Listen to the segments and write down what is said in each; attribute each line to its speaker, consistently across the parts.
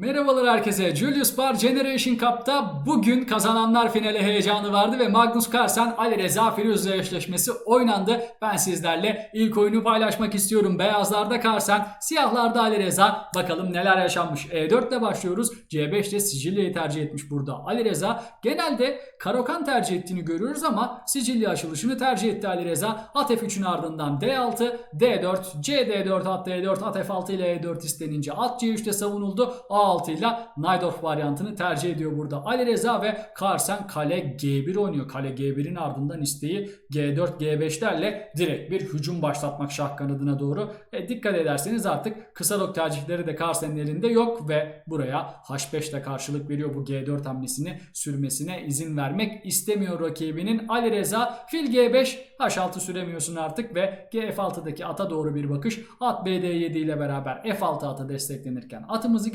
Speaker 1: Merhabalar herkese. Julius Bar Generation Cup'ta bugün kazananlar finali heyecanı vardı ve Magnus Carlsen Ali Reza Firuz'la eşleşmesi oynandı. Ben sizlerle ilk oyunu paylaşmak istiyorum. Beyazlarda Carlsen, siyahlarda Ali Reza. Bakalım neler yaşanmış. E4 ile başlıyoruz. C5'te Sicilya'yı tercih etmiş burada Ali Reza. Genelde Karokan tercih ettiğini görüyoruz ama Sicilya açılışını tercih etti Ali Reza. At F3'ün ardından D6, D4, CD4, at D4, at F6 ile E4 istenince at C3'te savunuldu. A6 ile Najdorf varyantını tercih ediyor burada. Ali Reza ve Carlsen kale G1 oynuyor. Kale G1'in ardından isteği G4, G5'lerle direkt bir hücum başlatmak şah kanadına doğru. E, dikkat ederseniz artık kısa rok tercihleri de Carlsen'in elinde yok ve buraya H5 ile karşılık veriyor bu G4 hamlesini sürmesine izin vermek istemiyor rakibinin. Ali Reza fil G5 H6 süremiyorsun artık ve G6'daki ata doğru bir bakış. At BD7 ile beraber F6 atı desteklenirken atımızı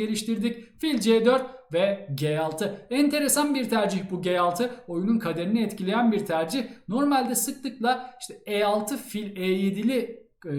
Speaker 1: geliştirdik. Fil C4 ve G6. Enteresan bir tercih bu G6. Oyunun kaderini etkileyen bir tercih. Normalde sıklıkla işte E6 fil E7'li e,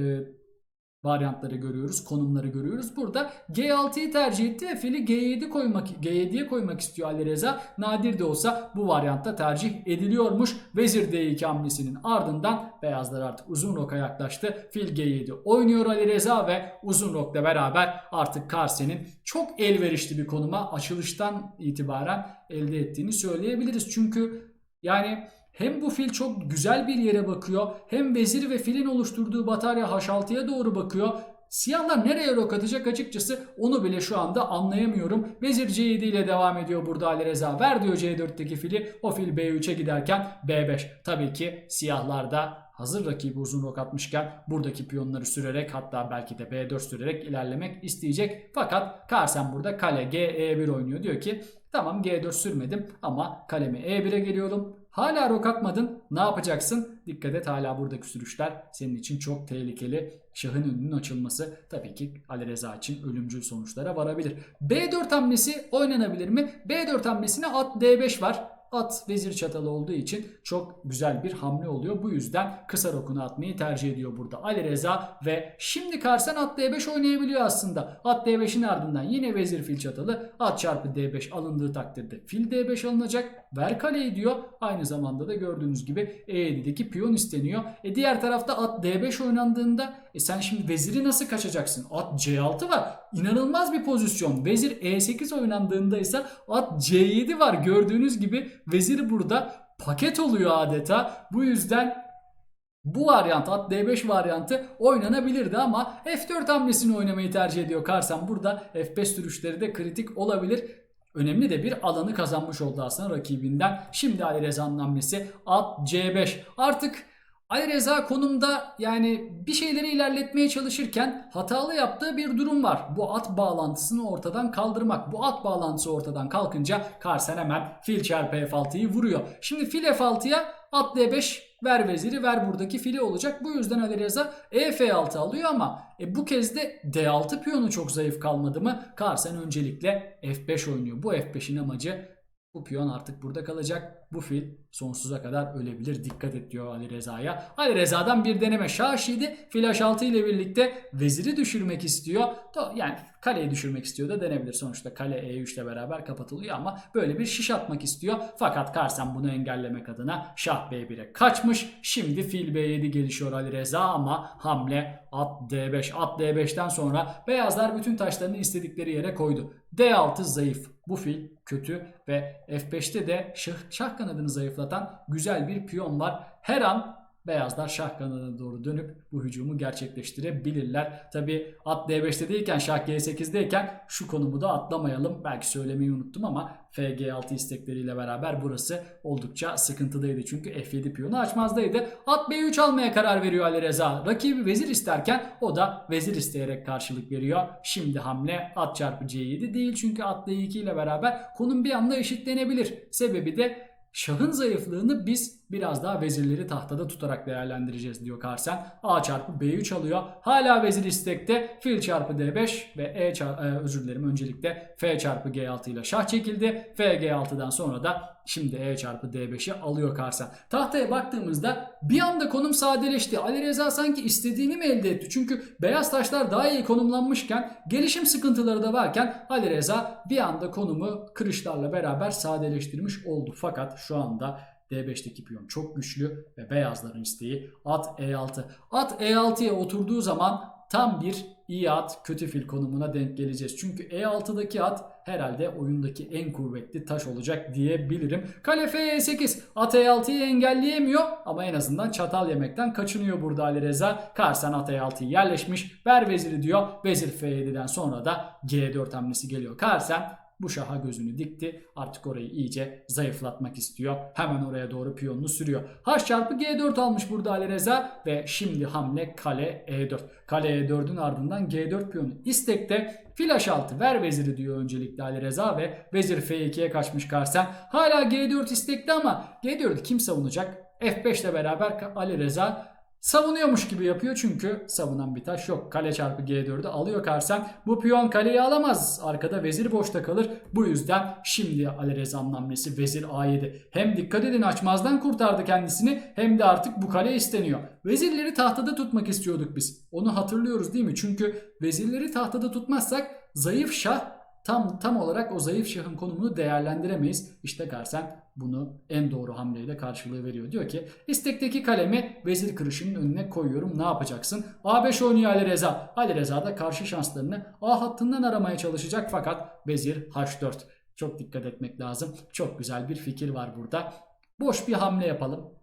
Speaker 1: varyantları görüyoruz, konumları görüyoruz. Burada G6'yı tercih etti ve fili G7 koymak G7'ye koymak istiyor Ali Reza. Nadir de olsa bu varyantta tercih ediliyormuş. Vezir D2 hamlesinin ardından beyazlar artık uzun roka yaklaştı. Fil G7 oynuyor Ali Reza ve uzun rokla beraber artık Karsen'in çok elverişli bir konuma açılıştan itibaren elde ettiğini söyleyebiliriz. Çünkü yani hem bu fil çok güzel bir yere bakıyor hem vezir ve filin oluşturduğu batarya H6'ya doğru bakıyor. Siyahlar nereye rok atacak açıkçası onu bile şu anda anlayamıyorum. Vezir C7 ile devam ediyor burada Ali Reza. Ver diyor C4'teki fili. O fil B3'e giderken B5. Tabii ki siyahlar da hazır rakibi uzun rok atmışken buradaki piyonları sürerek hatta belki de B4 sürerek ilerlemek isteyecek. Fakat Carlsen burada kale G-E1 oynuyor. Diyor ki tamam G4 sürmedim ama kalemi E1'e geliyorum. Hala rok atmadın. Ne yapacaksın? Dikkat et hala buradaki sürüşler senin için çok tehlikeli. Şahın önünün açılması tabii ki Ali Reza için ölümcül sonuçlara varabilir. B4 hamlesi oynanabilir mi? B4 hamlesine at D5 var. At vezir çatalı olduğu için çok güzel bir hamle oluyor. Bu yüzden kısa rokunu atmayı tercih ediyor burada Ali Reza ve şimdi Karsen at D5 oynayabiliyor aslında. At D5'in ardından yine vezir fil çatalı at çarpı D5 alındığı takdirde fil D5 alınacak. Ver kaleyi diyor. Aynı zamanda da gördüğünüz gibi E7'deki piyon isteniyor. E diğer tarafta at D5 oynandığında e sen şimdi veziri nasıl kaçacaksın? At C6 var. İnanılmaz bir pozisyon. Vezir E8 oynandığında ise at C7 var. Gördüğünüz gibi vezir burada paket oluyor adeta. Bu yüzden bu varyant at D5 varyantı oynanabilirdi ama F4 hamlesini oynamayı tercih ediyor Carlsen. Burada F5 sürüşleri de kritik olabilir. Önemli de bir alanı kazanmış oldu aslında rakibinden. Şimdi Ali Reza'nın hamlesi at C5. Artık Ali Reza konumda yani bir şeyleri ilerletmeye çalışırken hatalı yaptığı bir durum var. Bu at bağlantısını ortadan kaldırmak. Bu at bağlantısı ortadan kalkınca Carlsen hemen fil çarpı F6'yı vuruyor. Şimdi fil F6'ya at D5 ver veziri ver buradaki fili olacak. Bu yüzden Ali Reza EF6 alıyor ama e, bu kez de D6 piyonu çok zayıf kalmadı mı? Carlsen öncelikle F5 oynuyor. Bu F5'in amacı bu piyon artık burada kalacak. Bu fil sonsuza kadar ölebilir. Dikkat et diyor Ali Reza'ya. Ali Reza'dan bir deneme şah yedi. Fil H6 ile birlikte veziri düşürmek istiyor. Yani kaleyi düşürmek istiyor da denebilir. Sonuçta kale E3 ile beraber kapatılıyor ama böyle bir şiş atmak istiyor. Fakat Karsen bunu engellemek adına şah B1'e kaçmış. Şimdi fil B7 gelişiyor Ali Reza ama hamle at D5. At D5'ten sonra beyazlar bütün taşlarını istedikleri yere koydu. D6 zayıf. Bu fil kötü ve F5'te de şah, şah kanadını zayıflatan güzel bir piyon var. Her an beyazlar şah kanadına doğru dönüp bu hücumu gerçekleştirebilirler. Tabi at D5'te değilken şah G8'deyken şu konumu da atlamayalım. Belki söylemeyi unuttum ama FG6 istekleriyle beraber burası oldukça sıkıntıdaydı. Çünkü F7 piyonu açmazdaydı. At B3 almaya karar veriyor Ali Reza. Rakibi vezir isterken o da vezir isteyerek karşılık veriyor. Şimdi hamle at çarpı C7 değil çünkü at D2 ile beraber konum bir anda eşitlenebilir. Sebebi de şahın zayıflığını biz biraz daha vezirleri tahtada tutarak değerlendireceğiz diyor Carsen. A çarpı B3 alıyor. Hala vezir istekte. Fil çarpı D5 ve E çarpı, özür dilerim öncelikle F çarpı G6 ile şah çekildi. F G6'dan sonra da Şimdi E çarpı D5'i alıyor Carsen. Tahtaya baktığımızda bir anda konum sadeleşti. Ali Reza sanki istediğini mi elde etti? Çünkü beyaz taşlar daha iyi konumlanmışken gelişim sıkıntıları da varken Ali Reza bir anda konumu kırışlarla beraber sadeleştirmiş oldu. Fakat şu anda D5'teki piyon çok güçlü ve beyazların isteği at E6. At E6'ya oturduğu zaman tam bir iyi at kötü fil konumuna denk geleceğiz. Çünkü E6'daki at herhalde oyundaki en kuvvetli taş olacak diyebilirim. Kale F8 at E6'yı engelleyemiyor ama en azından çatal yemekten kaçınıyor burada Ali Reza. Karsan at E6'yı yerleşmiş. Ver veziri diyor. Vezir F7'den sonra da G4 hamlesi geliyor. Karsen bu şaha gözünü dikti. Artık orayı iyice zayıflatmak istiyor. Hemen oraya doğru piyonunu sürüyor. H çarpı G4 almış burada Ali Reza ve şimdi hamle kale E4. Kale E4'ün ardından G4 piyonu. İstekte fil H6 ver veziri diyor öncelikle Ali Reza ve vezir F2'ye kaçmış Karsen. Hala G4 istekte ama G4'ü kim savunacak? F5 ile beraber Ali Reza Savunuyormuş gibi yapıyor çünkü savunan bir taş yok. Kale çarpı G4'ü alıyor Karsen. Bu piyon kaleyi alamaz. Arkada vezir boşta kalır. Bu yüzden şimdi Ali Reza'nın hamlesi vezir A7. Hem dikkat edin açmazdan kurtardı kendisini hem de artık bu kale isteniyor. Vezirleri tahtada tutmak istiyorduk biz. Onu hatırlıyoruz değil mi? Çünkü vezirleri tahtada tutmazsak zayıf şah tam tam olarak o zayıf şahın konumunu değerlendiremeyiz. İşte Karsen bunu en doğru hamleyle karşılığı veriyor. Diyor ki istekteki kalemi vezir kırışının önüne koyuyorum. Ne yapacaksın? A5 oynuyor Ali Reza. Ali Reza da karşı şanslarını A hattından aramaya çalışacak fakat vezir H4. Çok dikkat etmek lazım. Çok güzel bir fikir var burada. Boş bir hamle yapalım.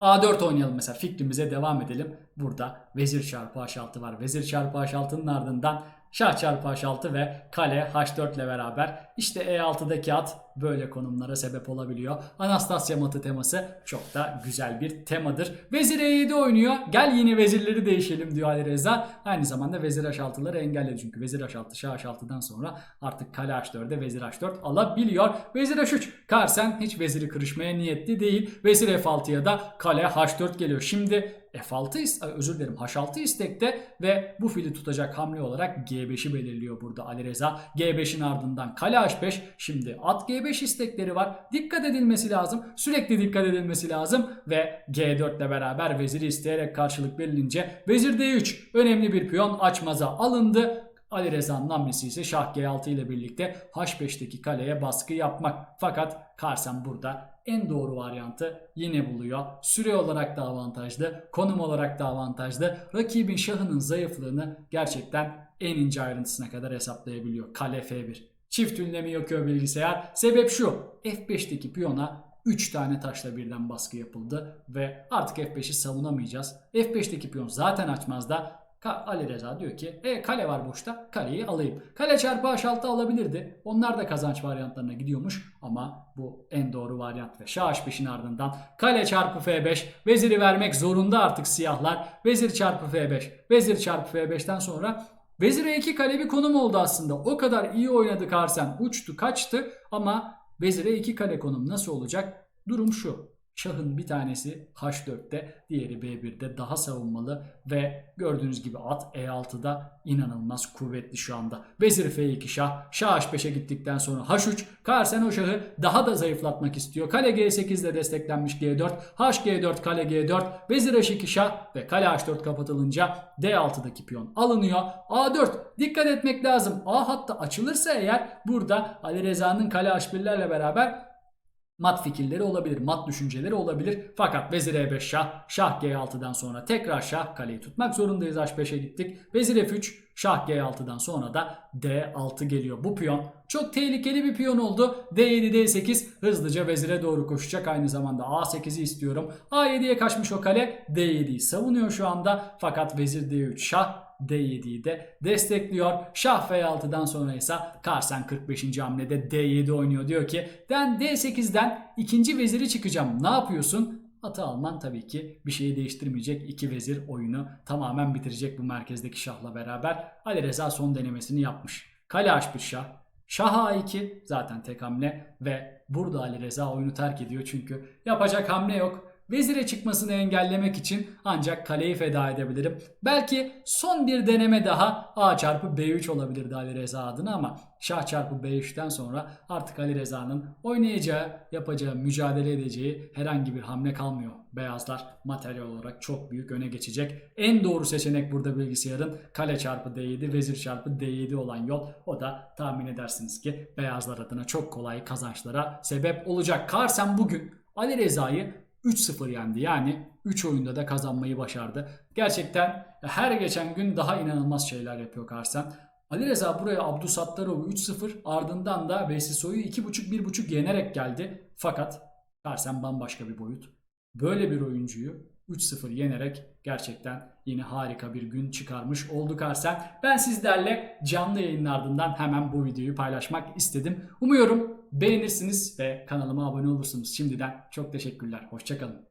Speaker 1: A4 oynayalım mesela fikrimize devam edelim. Burada vezir çarpı H6 var. Vezir çarpı H6'nın ardından Şah çarpı H6 ve kale H4 ile beraber. İşte E6'daki at böyle konumlara sebep olabiliyor. Anastasya matı teması çok da güzel bir temadır. Vezir E7 oynuyor. Gel yine vezirleri değişelim diyor Ali Reza. Aynı zamanda vezir H6'ları engelledi. Çünkü vezir H6, Şah H6'dan sonra artık kale H4'e vezir H4 alabiliyor. Vezir H3. Karsen hiç veziri kırışmaya niyetli değil. Vezir F6'ya da kale H4 geliyor. Şimdi F6 is- özür dilerim H6 istekte ve bu fili tutacak hamle olarak G5'i belirliyor burada Ali Reza. G5'in ardından kale H5. Şimdi at G5 istekleri var. Dikkat edilmesi lazım. Sürekli dikkat edilmesi lazım ve G4 ile beraber veziri isteyerek karşılık verilince vezir D3 önemli bir piyon açmaza alındı. Ali Reza'nın hamlesi ise şah G6 ile birlikte H5'teki kaleye baskı yapmak. Fakat Karsen burada en doğru varyantı yine buluyor. Süre olarak da avantajlı, konum olarak da avantajlı. Rakibin şahının zayıflığını gerçekten en ince ayrıntısına kadar hesaplayabiliyor. Kale F1. Çift ünlemi yakıyor bilgisayar. Sebep şu. F5'teki piyona 3 tane taşla birden baskı yapıldı ve artık F5'i savunamayacağız. F5'teki piyon zaten açmazda Ka- Ali Reza diyor ki e, kale var boşta kaleyi alayım. Kale çarpı H6 alabilirdi. Onlar da kazanç varyantlarına gidiyormuş ama bu en doğru varyant ve Şah H5'in ardından kale çarpı F5 veziri vermek zorunda artık siyahlar. Vezir çarpı F5 vezir çarpı F5'ten sonra Vezir E2 kale bir konum oldu aslında. O kadar iyi oynadı Karsen. Uçtu kaçtı ama Vezir E2 kale konum nasıl olacak? Durum şu. Şahın bir tanesi H4'te, diğeri B1'de daha savunmalı ve gördüğünüz gibi at E6'da inanılmaz kuvvetli şu anda. Vezir F2 şah, şah H5'e gittikten sonra H3, Karsen o şahı daha da zayıflatmak istiyor. Kale G8 ile desteklenmiş G4, HG4 kale G4, Vezir H2 şah ve kale H4 kapatılınca D6'daki piyon alınıyor. A4 dikkat etmek lazım. A hatta açılırsa eğer burada Ali Reza'nın kale H1'lerle beraber mat fikirleri olabilir, mat düşünceleri olabilir. Fakat vezir E5 şah, şah G6'dan sonra tekrar şah kaleyi tutmak zorundayız. H5'e gittik. Vezir F3, şah G6'dan sonra da D6 geliyor. Bu piyon çok tehlikeli bir piyon oldu. D7, D8 hızlıca vezire doğru koşacak. Aynı zamanda A8'i istiyorum. A7'ye kaçmış o kale. D7'yi savunuyor şu anda. Fakat vezir D3 şah D7'yi de destekliyor. Şah F6'dan sonra ise Karsen 45. hamlede D7 oynuyor. Diyor ki ben D8'den ikinci veziri çıkacağım. Ne yapıyorsun? Atı Alman tabii ki bir şeyi değiştirmeyecek. İki vezir oyunu tamamen bitirecek bu merkezdeki şahla beraber. Ali Reza son denemesini yapmış. Kale H1 şah. Şah A2 zaten tek hamle ve burada Ali Reza oyunu terk ediyor çünkü yapacak hamle yok. Vezire çıkmasını engellemek için ancak kaleyi feda edebilirim. Belki son bir deneme daha A çarpı B3 olabilirdi Ali Reza adına ama Şah çarpı B3'ten sonra artık Ali Reza'nın oynayacağı, yapacağı, mücadele edeceği herhangi bir hamle kalmıyor. Beyazlar materyal olarak çok büyük öne geçecek. En doğru seçenek burada bilgisayarın kale çarpı D7, vezir çarpı D7 olan yol. O da tahmin edersiniz ki beyazlar adına çok kolay kazançlara sebep olacak. Carlsen bugün Ali Reza'yı 3-0 yendi. Yani 3 oyunda da kazanmayı başardı. Gerçekten her geçen gün daha inanılmaz şeyler yapıyor Carlsen. Ali Reza buraya Abdusattarov'u 3-0 ardından da Vesisoy'u 2.5-1.5 yenerek geldi. Fakat Carlsen bambaşka bir boyut. Böyle bir oyuncuyu 3-0 yenerek gerçekten yine harika bir gün çıkarmış oldu Carlsen. Ben sizlerle canlı yayının ardından hemen bu videoyu paylaşmak istedim. Umuyorum beğenirsiniz ve kanalıma abone olursunuz. Şimdiden çok teşekkürler. Hoşçakalın.